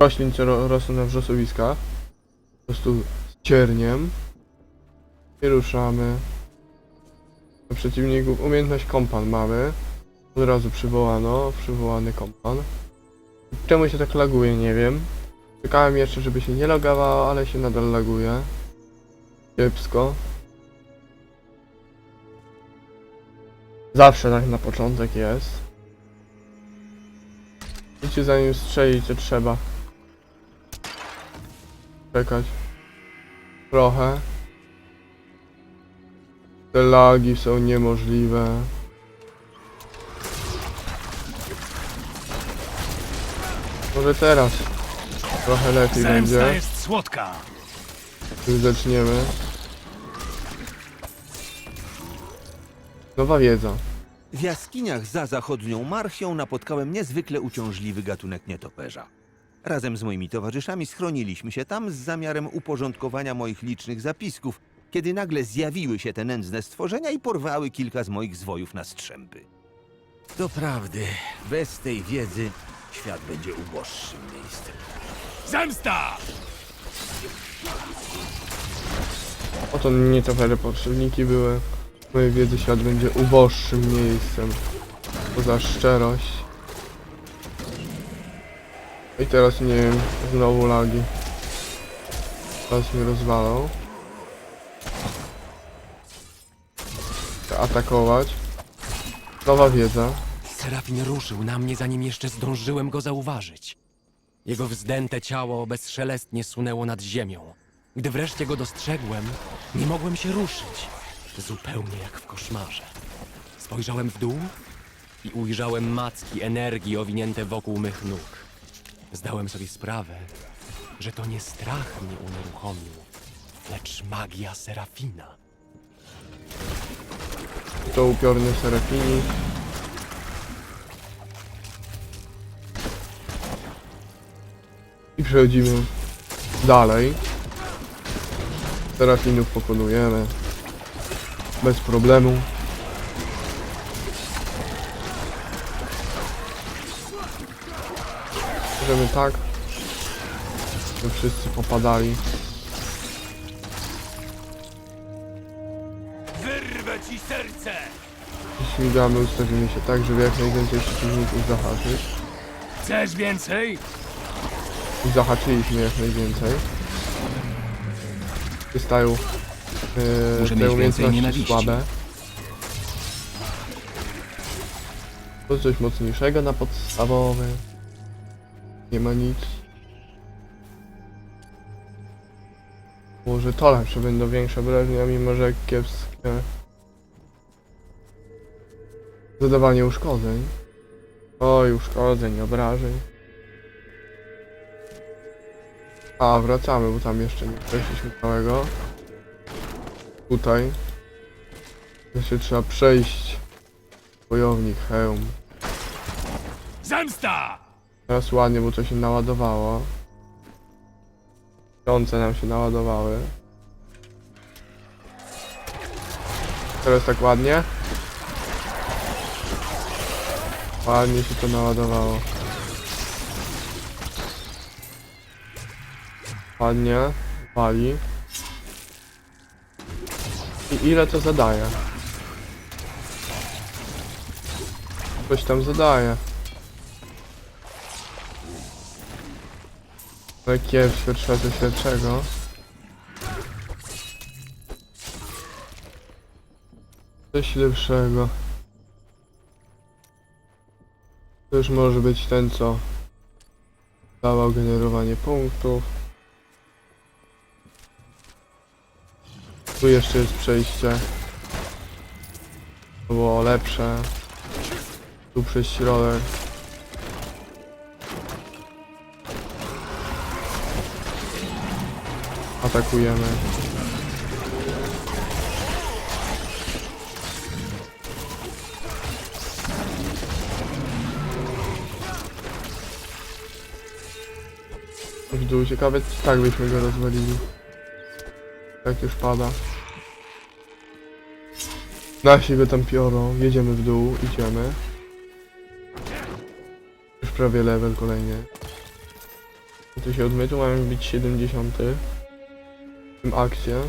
roślin, co ro rosną na wrzosowiskach. Po prostu z cierniem. I ruszamy. Do przeciwników umiejętność kompan mamy. Od razu przywołano, przywołany kompan. Czemu się tak laguje, nie wiem. Czekałem jeszcze, żeby się nie logowało, ale się nadal laguje. Kiepsko. Zawsze tak na początek jest. Wiecie, zanim strzelicie trzeba czekać trochę. Te lagi są niemożliwe. Może teraz trochę lepiej Zemsta będzie. jest słodka. Już zaczniemy. Nowa wiedza. W jaskiniach za zachodnią Marchią napotkałem niezwykle uciążliwy gatunek nietoperza. Razem z moimi towarzyszami schroniliśmy się tam z zamiarem uporządkowania moich licznych zapisków, kiedy nagle zjawiły się te nędzne stworzenia i porwały kilka z moich zwojów na strzępy. Doprawdy, bez tej wiedzy świat będzie uboższym miejscem. Zemsta! Oto nie to wiele potrzebniki były. W mojej wiedzy świat będzie uboższym miejscem. Poza szczerość. I teraz nie wiem, znowu lagi. Teraz mnie rozwalą. Chcę atakować. Nowa wiedza. Serafin ruszył na mnie, zanim jeszcze zdążyłem go zauważyć. Jego wzdęte ciało bezszelestnie sunęło nad ziemią. Gdy wreszcie go dostrzegłem, nie mogłem się ruszyć. Zupełnie jak w koszmarze. Spojrzałem w dół i ujrzałem macki energii owinięte wokół mych nóg. Zdałem sobie sprawę, że to nie strach mnie unieruchomił, lecz magia Serafina. To upiorny Serafini. I przechodzimy dalej. Serafinów pokonujemy. Bez problemu. Możemy tak. By wszyscy popadali. Wyrwę ci serce! Śmigamy, ustawimy się tak, żeby jak najwięcej przeciwników zahaczyć. Chcesz więcej? I zahaczyliśmy jak najwięcej. Wystają yy, te umiejętności słabe. To coś mocniejszego na podstawowy. Nie ma nic. Może to lepsze będą większe obrażenia, mimo że kiepskie. Zadawanie uszkodzeń. Oj, uszkodzeń, obrażeń. A, wracamy, bo tam jeszcze nie przeszliśmy całego. Tutaj. Jeszcze trzeba przejść. Wojownik, hełm. Zemsta! Teraz ładnie, bo to się naładowało. Jące nam się naładowały. Teraz tak ładnie. Ładnie się to naładowało. Ładnie. Wali. I ile to zadaje? Coś tam zadaje. Ale kiepsko, trzeba coś lepszego. Coś lepszego. To już może być ten, co dawał generowanie punktów. Tu jeszcze jest przejście. To było lepsze. Tu przez środek. Atakujemy. W dół, ciekawe tak byśmy go rozwalili. Jak już pada. Nasi go tam piorą, jedziemy w dół, idziemy. Już prawie level kolejny. Tu się odmytu, mają być 70. W tym akcie.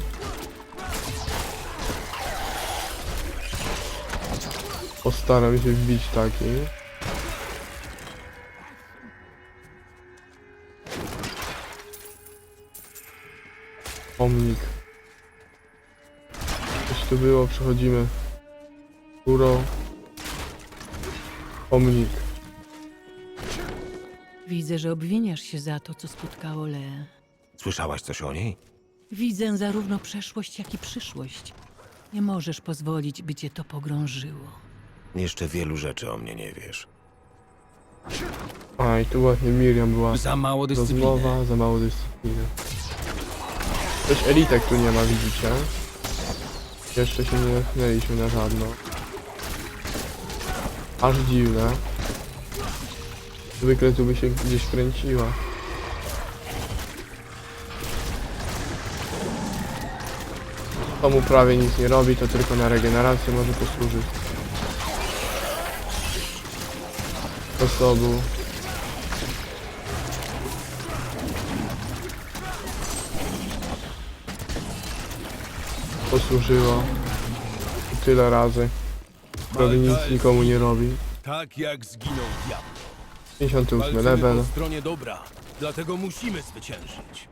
Postaram się wbić taki. Pomnik. Coś tu było, przechodzimy. Górą. Pomnik. Widzę, że obwiniasz się za to, co spotkało Leę. Słyszałaś coś o niej? Widzę zarówno przeszłość, jak i przyszłość. Nie możesz pozwolić, by cię to pogrążyło. Jeszcze wielu rzeczy o mnie nie wiesz. A i tu właśnie Miriam była. Za mało dyscypliny. Rozmowa, za mało dyscypliny. Też elitek tu nie ma, widzicie? Jeszcze się nie natknęliśmy na żadną. Aż dziwne. Zwykle tu by się gdzieś kręciła. Komu prawie nic nie robi, to tylko na regenerację może posłużyć. Sposobu. posłużyło tyle razy. Prawie nic nikomu nie robi. Tak jak zginął diabeł. 58 Walczymy level. stronie dobra. Dlatego musimy zwyciężyć.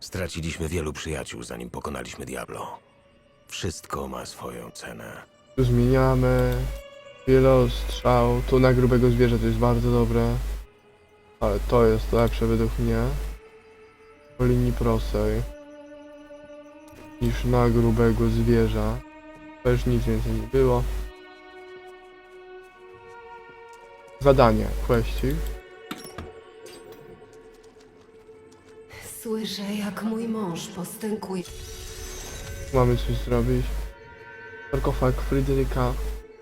Straciliśmy wielu przyjaciół, zanim pokonaliśmy Diablo. Wszystko ma swoją cenę. Tu zmieniamy. Wielostrzał. Tu na grubego zwierza to jest bardzo dobre. Ale to jest lepsze według mnie. Po linii prostej. Niż na grubego zwierza. To już nic więcej nie było. Zadanie. Questik. Słyszę, jak mój mąż postękuje. Mamy coś zrobić. Sarkofag Fryderyka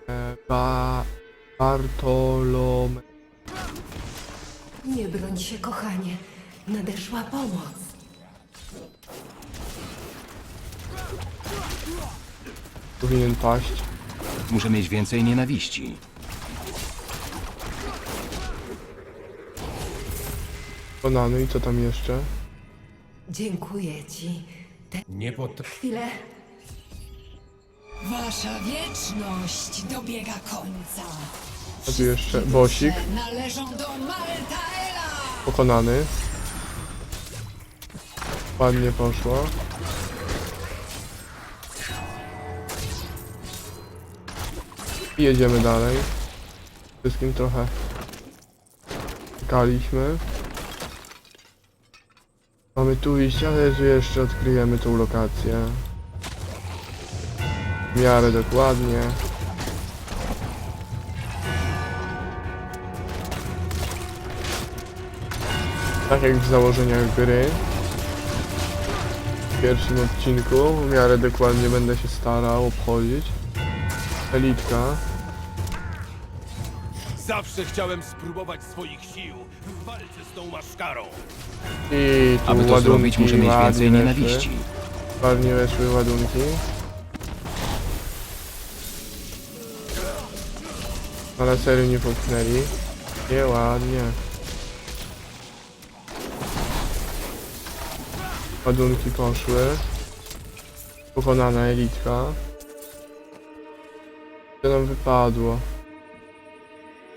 e, ba, Bartolome. Nie broń się, kochanie. Nadeszła pomoc. Powinien paść. Muszę mieć więcej nienawiści. Konany i co tam jeszcze? Dziękuję ci. Nie pot... Chwilę. Wasza wieczność dobiega końca. Tu jeszcze Bosik. Należą do Maltaela! Pokonany. Ładnie poszło. I jedziemy dalej. Wszystkim trochę czekaliśmy. Mamy tu iść, ale jeszcze odkryjemy tą lokację. W miarę dokładnie. Tak jak w założeniach gry. W pierwszym odcinku w miarę dokładnie będę się starał obchodzić. Elitka. Zawsze chciałem spróbować swoich sił w walce z tą maszkarą. I tu Aby to ładunki zrobić, muszę mieć ładnie więcej weszły. nienawiści. Ładnie weszły ładunki. Ale serio nie popchnęli. Nie ładnie. Ładunki poszły. Pokonana elitka. Co nam wypadło?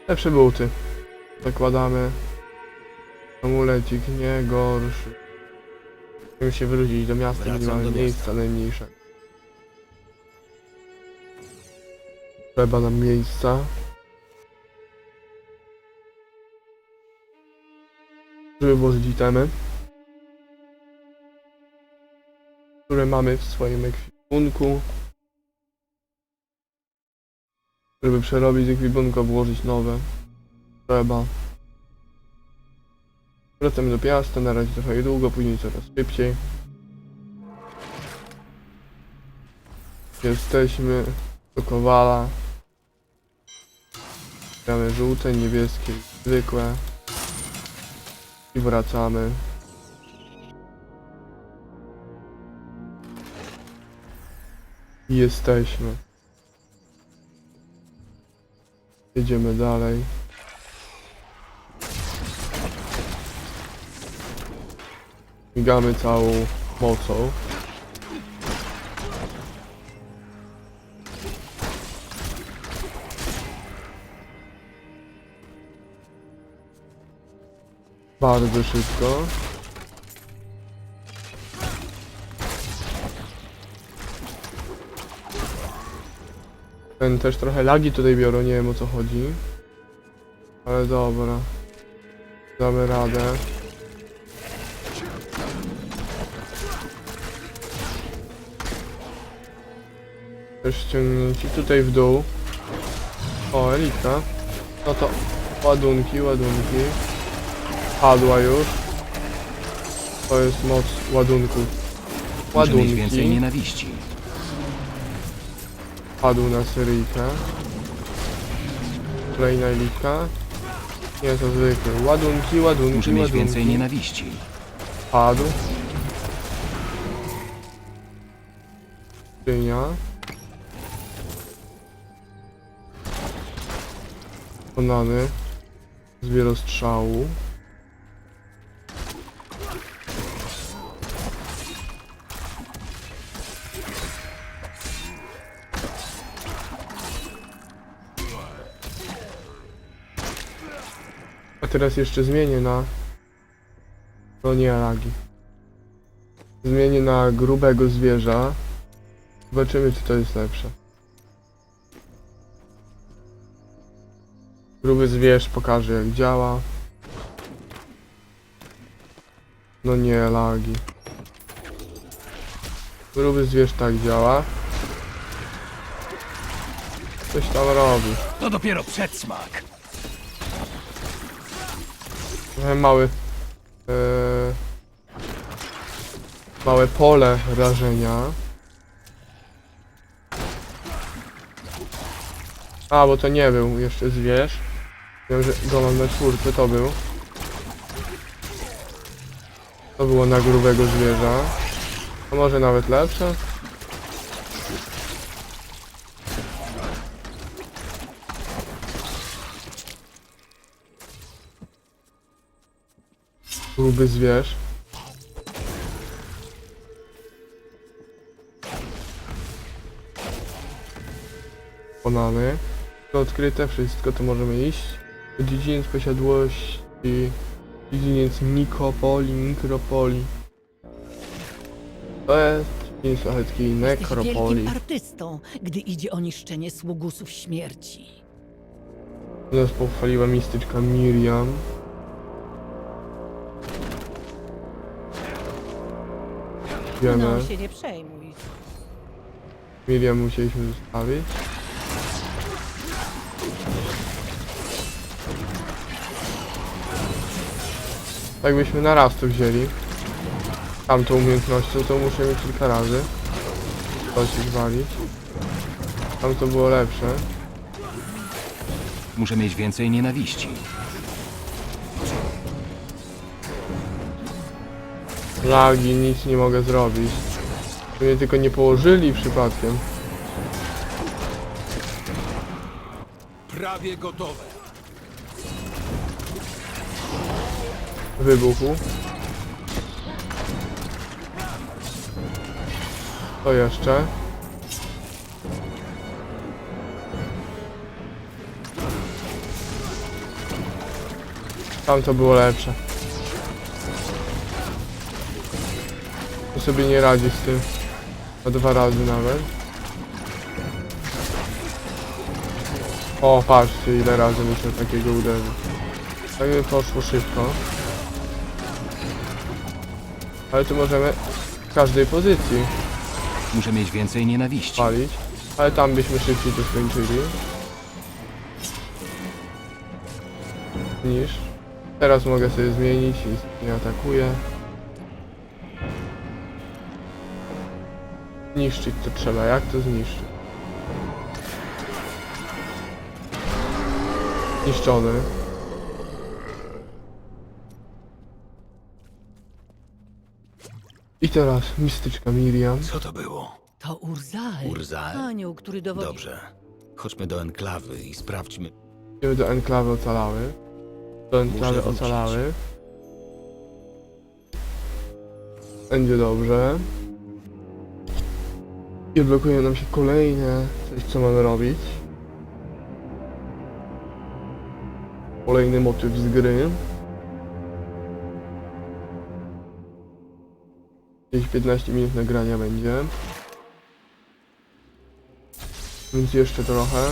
Lepsze buty. Zakładamy. Amulecik nie gorszy. Musimy się wrócić do miasta, Wracam gdzie mamy do miejsca najmniejsze. Trzeba nam miejsca. Żeby włożyć itemy. Które mamy w swoim ekwipunku. Żeby przerobić z ekwipunku, włożyć nowe. Trzeba. Wracamy do Piasta, na razie trochę długo, później coraz szybciej. Jesteśmy do Kowala. Mamy żółte, niebieskie, zwykłe. I wracamy. Jesteśmy. Jedziemy dalej. Migamy całą mocą. Bardzo szybko. Ten też trochę lagi tutaj biorą, nie wiem o co chodzi. Ale dobra. Damy radę. Też ściągnięci tutaj w dół. O, elita. No to ładunki, ładunki. Padła już. To jest moc ładunków. Mieć więcej Ładunki. nienawiści. Padł na Syryjkę. Kolejna elitka. Nie, to zwykły. Ładunki, ładunki, Muszę mieć ładunki. więcej nienawiści. Padł. Skrzynia. Konany. Zbiorostrzału. A teraz jeszcze zmienię na... No nie lagi. Zmienię na grubego zwierza. Zobaczymy, czy to jest lepsze. Gruby zwierz pokaże, jak działa. No nie, lagi. Gruby zwierz tak działa. Coś tam robi. To dopiero przedsmak. Trochę mały. e, małe pole rażenia. A, bo to nie był jeszcze zwierz. Wiem, że go mam na czwórce, to był. To było na grubego zwierza. A może nawet lepsze? Gruby zwierz. Ponany. To odkryte wszystko, to możemy iść. Dziedziniec posiadłości. Dziedziniec Nikopoli, Mikropoli. To jest dziedziniec szlacheckiej Jesteś Nekropoli. wielkim artystą, gdy idzie o niszczenie sługusów śmierci. Nas pochwaliła mistyczka Miriam. Wiemy. No się nie przejmuj. Miriam musieliśmy zostawić. Tak byśmy na raz to wzięli. Tamtą umiejętnością to muszę mieć kilka razy. Coś ich walić. Tam to było lepsze. Muszę mieć więcej nienawiści. Lagi, nic nie mogę zrobić. Mnie tylko nie położyli przypadkiem. Prawie gotowe. wybuchu. To jeszcze. Tam to było lepsze. Sobie nie radzi z tym. O dwa razy nawet. O, patrzcie ile razy muszę takiego uderzyć. Tak by poszło szybko. Ale tu możemy w każdej pozycji Muszę mieć więcej nienawiści. palić. Ale tam byśmy szybciej to skończyli. Niż. Teraz mogę sobie zmienić i nie atakuję. Niszczyć to trzeba. Jak to zniszczyć? Zniszczony. I teraz mistyczka Miriam. Co to było? To Urzael. Urzael? Anioł, który dowodzi. Dobrze. Chodźmy do enklawy i sprawdźmy. Idziemy do enklawy ocalały. Do enklawy wrócić. ocalały. Będzie dobrze. I odblokuje nam się kolejne coś, co mamy robić. Kolejny motyw z gry. Gdzieś 15 minut nagrania będzie. Więc jeszcze trochę.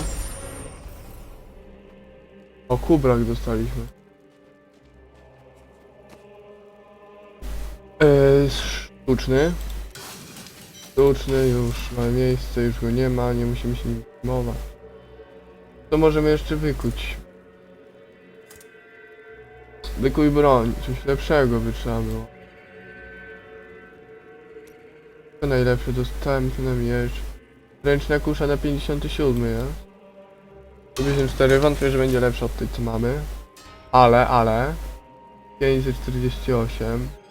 O, kubrak dostaliśmy. Eee, sztuczny. Sztuczny już ma miejsce, już go nie ma, nie musimy się nim zajmować. To możemy jeszcze wykuć. Wykuj broń, coś lepszego by trzeba było. To najlepsze, dostępny miecz. Ręczna kusza na 57, ja? 54, wątpię, że będzie lepsze od tej co mamy. Ale, ale... 548.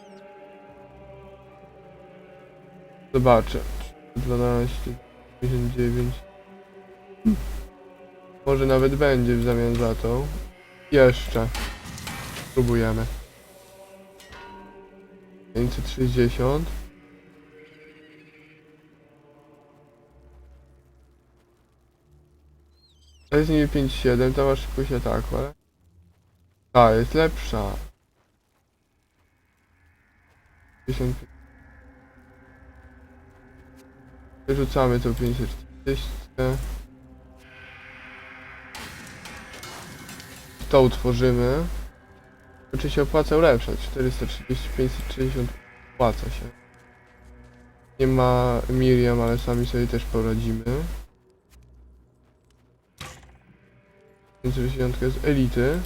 Zobaczę. 12, 59. Może nawet będzie w zamian za to. Jeszcze. Spróbujemy. 560. To jest niby 5,7, to ma szybkość ataku, ale... Ta, jest lepsza. 55. Wyrzucamy to 540. To utworzymy. Oczywiście opłaca ulepszać. 430, 560 opłaca się. Nie ma Miriam, ale sami sobie też poradzimy. 560 z elity.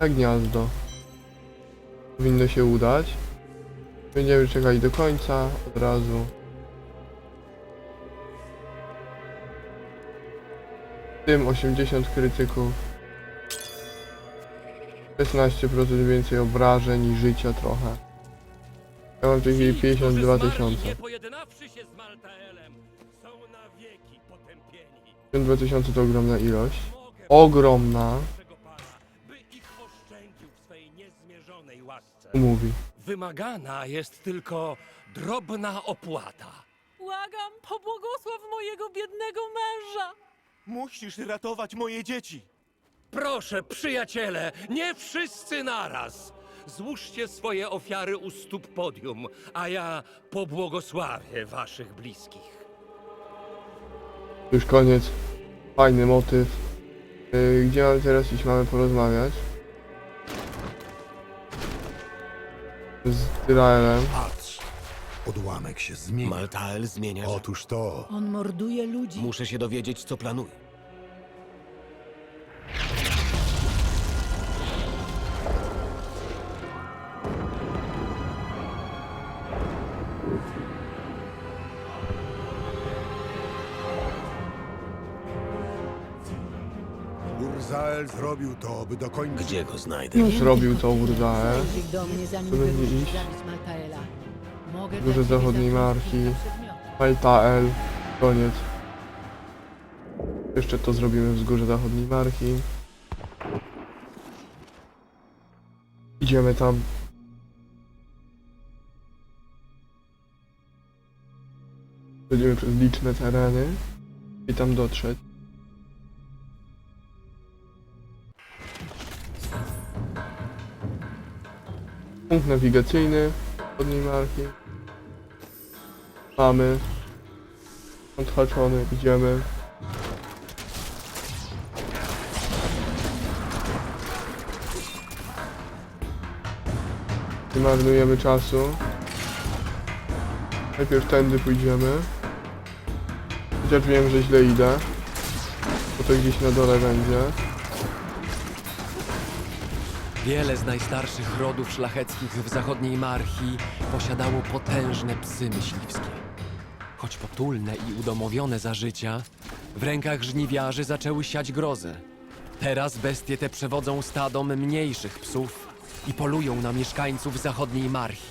Na gniazdo. Powinno się udać. Będziemy czekać do końca od razu. W tym 80 krytyków. 16% więcej obrażeń i życia trochę. Ja mam w tej chwili 52 tysiące. Nie pojednawszy się z Maltaelem, są na wieki potępieni. 52 tysiące to ogromna ilość. Ogromna. naszego pana, by ich oszczędził w swej niezmierzonej łasce. Mówi. Wymagana jest tylko drobna opłata. Błagam, pobłogosław mojego biednego męża! Musisz ratować moje dzieci. Proszę, przyjaciele, nie wszyscy naraz. Złóżcie swoje ofiary u stóp podium, a ja pobłogosławię waszych bliskich. Już koniec. Fajny motyw. Yy, gdzie mamy teraz iść? Mamy porozmawiać. Z Tyraelem. Patrz! Odłamek się zmienia. Maltael zmienia. Otóż to. On morduje ludzi. Muszę się dowiedzieć, co planuje. Urzael zrobił to, by dokończyć. Gdzie go znajdę? Już robił to Urzae. Przyjdź do mnie, zanim iść. zabić Maltaela. Górze ciebie zachodniej marki. przedmiotów. Maltael. Koniec. Jeszcze to zrobimy wzgórze zachodniej marki. Idziemy tam. Będziemy przez liczne tereny i tam dotrzeć. Punkt nawigacyjny zachodniej marki. Mamy. Odhaczony, idziemy. Nie marnujemy czasu. Najpierw tędy pójdziemy. Chociaż wiem, że źle idę. Bo to gdzieś na dole będzie. Wiele z najstarszych rodów szlacheckich w zachodniej Marchi posiadało potężne psy myśliwskie. Choć potulne i udomowione za życia, w rękach żniwiarzy zaczęły siać grozę. Teraz bestie te przewodzą stadom mniejszych psów i polują na mieszkańców zachodniej Marchi.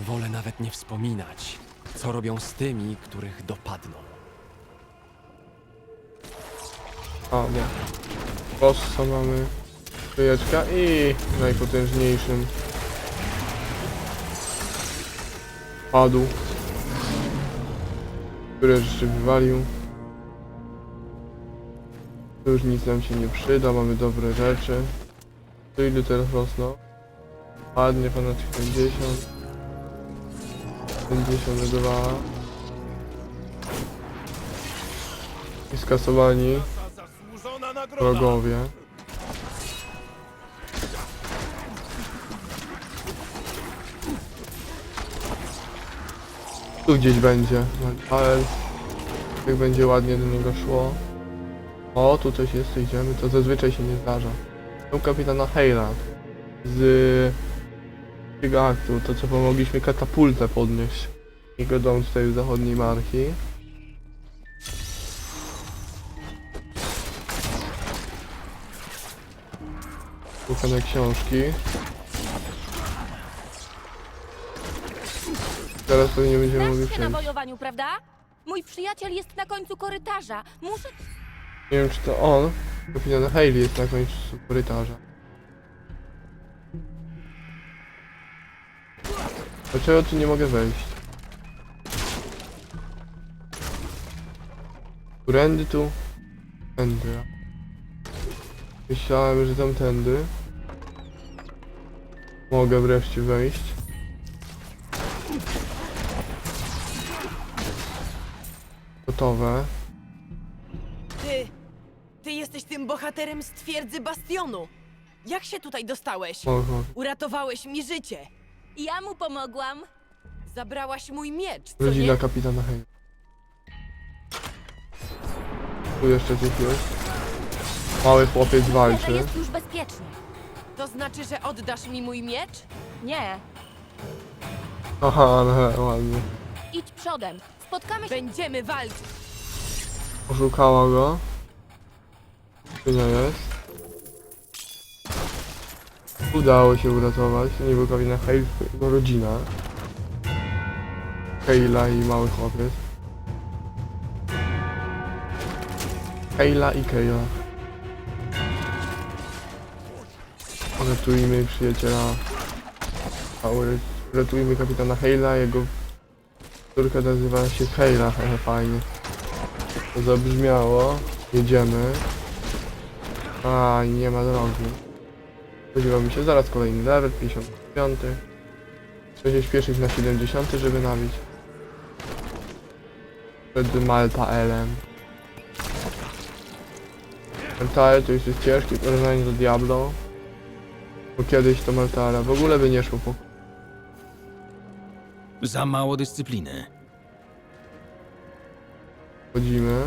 Wolę nawet nie wspominać, co robią z tymi, których dopadną. A, nie. Bossa mamy. Trójeczka i najpotężniejszym. Padł. Które jeszcze wywalił. Tu już nic nam się nie przyda, mamy dobre rzeczy. To ile teraz rosną? Ładnie ponad 70. 52. I skasowani wrogowie. Tu gdzieś będzie, ale jak będzie ładnie do niego szło. O, tu coś jest, idziemy, to zazwyczaj się nie zdarza. Tu kapitana Hejla z tego aktu, to co pomogliśmy katapultę podnieść. Jego dom tutaj w zachodniej marki. Szukane książki. Teraz pewnie będziemy mogli Znasz się na przejść. wojowaniu, prawda? Mój przyjaciel jest na końcu korytarza. Muszę... Nie wiem czy to on, kapitan Haley jest na końcu korytarza. Dlaczego tu nie mogę wejść? Którędy tu? Tędy. Myślałem, że tamtędy. Mogę wreszcie wejść. Gotowe. Ty, ty jesteś tym bohaterem z twierdzy Bastionu. Jak się tutaj dostałeś? Mogę. Uratowałeś mi życie. Ja mu pomogłam. Zabrałaś mój miecz, co Rodzina nie? kapitana Hale. Tu jeszcze coś jest. Mały chłopiec Że walczy. jest już bezpiecznie. To znaczy, że oddasz mi mój miecz? Nie. Aha, no, ładnie. Idź przodem. Spotkamy się... Będziemy walczyć. Oszukała go. Tu nie jest. Udało się uratować. To nie był kapitan Hale, tylko jego rodzina. Kayla i mały chłopiec. Kayla i Kayla. Ratujmy przyjaciela. Ratujmy kapitana Hale'a, jego córka nazywa się Kayla, hehe, fajnie. To zabrzmiało. Jedziemy. A, nie ma drogi. Spodziewamy się zaraz kolejny level, 55. Trzeba się śpieszyć na 70, żeby nabić. Przed Maltaelem. Maltael to już jest ciężkie porównanie do Diablo. Bo kiedyś to Maltaela w ogóle by nie szło po... Za mało dyscypliny. Chodzimy.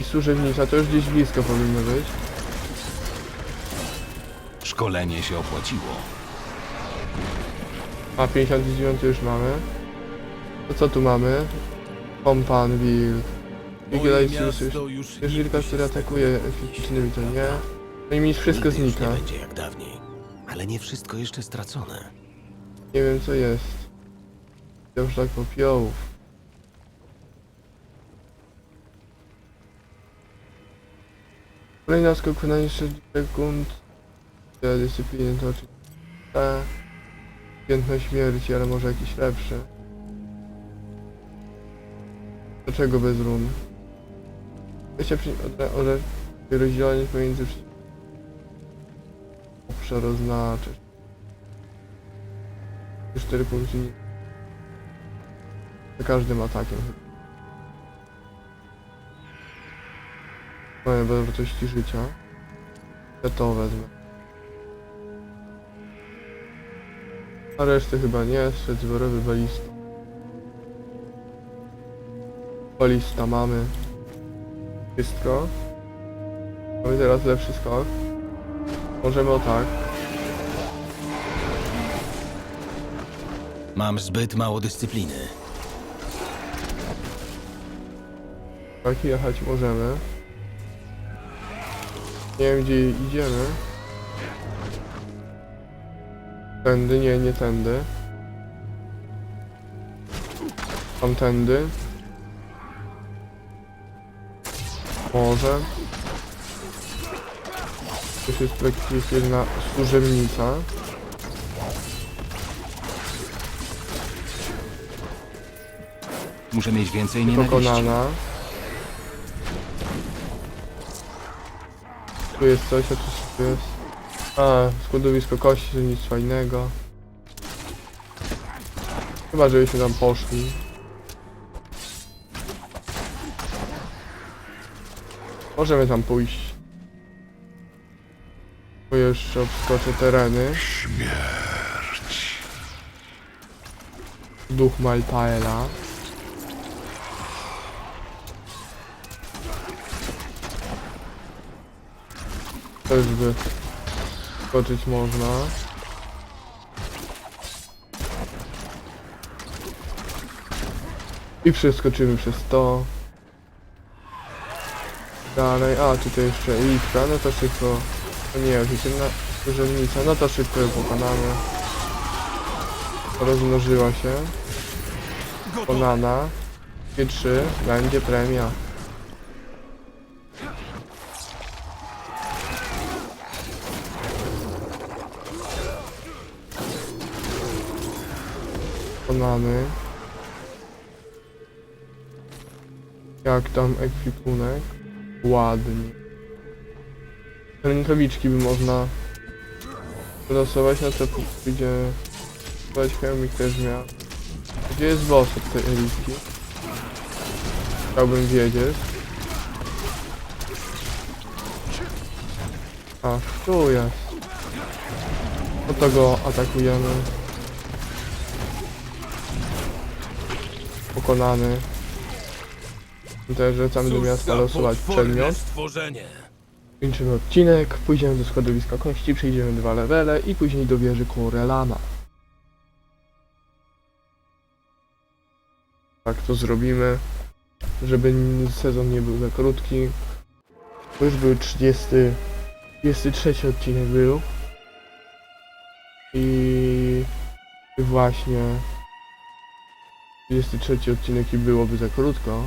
I służebnica to już gdzieś blisko powinno być. Szkolenie się opłaciło. A 59 już mamy. To co tu mamy? Kompan wilk. Wigilajcie już. Jest wilka, który atakuje fizycznymi, to nie. No i mi wszystko Nigdy już znika. nie będzie jak dawniej. Ale nie wszystko jeszcze stracone. Nie wiem co jest. Ja już tak popiołów. Kolejny skok na niższy sekund. Te dyscypliny to oczywiście. Piętno śmierci, ale może jakiś lepszy. Dlaczego bez run? Weźcie przy... od- od- rozdzielenie pomiędzy... Obszar oznaczyć. 4 punkty. Za każdym atakiem. Mamy bez wartości życia. Ja to wezmę. A reszty chyba nie. Strzelec zborowy, balista. Balista mamy. Wszystko. Mamy teraz lepszy skok. Możemy o tak. Mam zbyt mało dyscypliny. Tak jechać możemy. Nie wiem gdzie idziemy. Tędy, nie, nie tędy. Tamtędy. Może. Tu jest, jest jedna służebnica. Muszę mieć więcej nienawiści. pokonana. Tu jest coś, a tu tu jest... A, składowisko kości, nic fajnego. Chyba, żebyśmy tam poszli. Możemy tam pójść. Bo jeszcze obskoczę tereny. Śmierć. Duch Maltaela. Też by skoczyć można. I przeskoczymy przez to. Dalej, a tutaj jeszcze litka, no to szybko. O nie, oficjalna urzędnica, no to szybko ją pokonamy. Rozmnożyła się. I trzy, będzie premia. Pokonany. Jak tam ekwipunek? Ładnie. Rękawiczki by można wylosować, no to pójdzie... Chyba chemik też miał. Gdzie jest boss od tej elitki? Chciałbym wiedzieć. A, tu jest. No to go atakujemy. Pokonany. Też wracamy do miasta losować przedmiot. stworzenie. Kończymy odcinek, pójdziemy do składowiska kości, przejdziemy dwa levele i później do wieży Korelana. Tak to zrobimy, żeby sezon nie był za krótki. To już był 30, 33 odcinek był. I właśnie 33 odcinek i byłoby za krótko.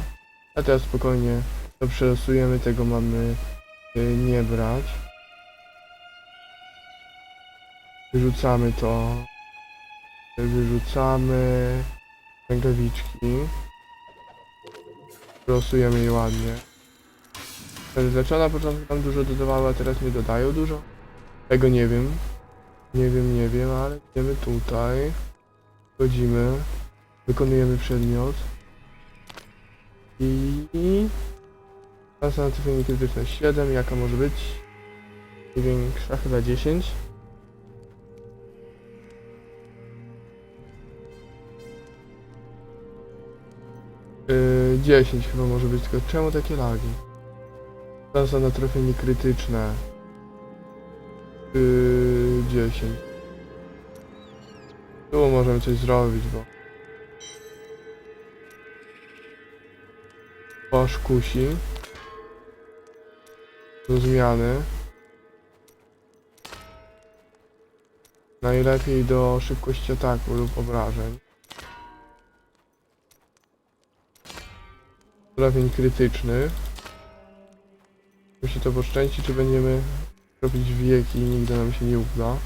A teraz spokojnie to przelosujemy, tego mamy y, nie brać. Wyrzucamy to. Wyrzucamy rękawiczki. Losujemy je ładnie. Leczona na początku tam dużo dodawały, a teraz nie dodają dużo. Tego nie wiem. Nie wiem, nie wiem, ale idziemy tutaj. Wchodzimy. Wykonujemy przedmiot. I... Szansa na trafienie krytyczne 7, jaka może być? Największa chyba 10. Yy, 10 chyba może być, tylko czemu takie lagi? Szansa na trafienie krytyczne. Yy, 10. Tu możemy coś zrobić, bo... Wasz kusi. Do zmiany. Najlepiej do szybkości ataku lub obrażeń. Trafień krytycznych. Musi to poszczęści, czy będziemy robić wieki i nigdy nam się nie uda.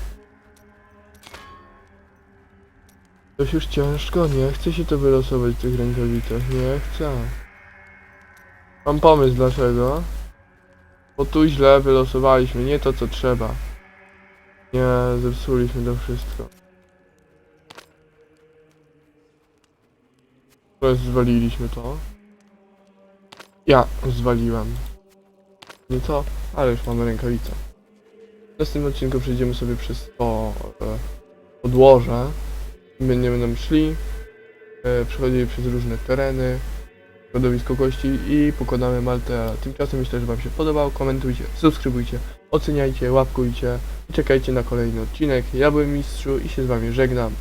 Coś już ciężko, nie chcę się to wylosować w tych rękawicach, nie chcę. Mam pomysł dlaczego. Bo tu źle wylosowaliśmy, nie to co trzeba. Nie, zepsuliśmy to wszystko. Teraz zwaliliśmy to. Ja zwaliłem. Nie to, ale już mamy rękawicę. W następnym odcinku przejdziemy sobie przez to e, podłoże. Będziemy tam szli, e, przechodzili przez różne tereny, środowisko kości i pokonamy Maltera. Tymczasem myślę, że Wam się podobał. Komentujcie, subskrybujcie, oceniajcie, łapkujcie i czekajcie na kolejny odcinek. Ja byłem Mistrzu i się z Wami żegnam.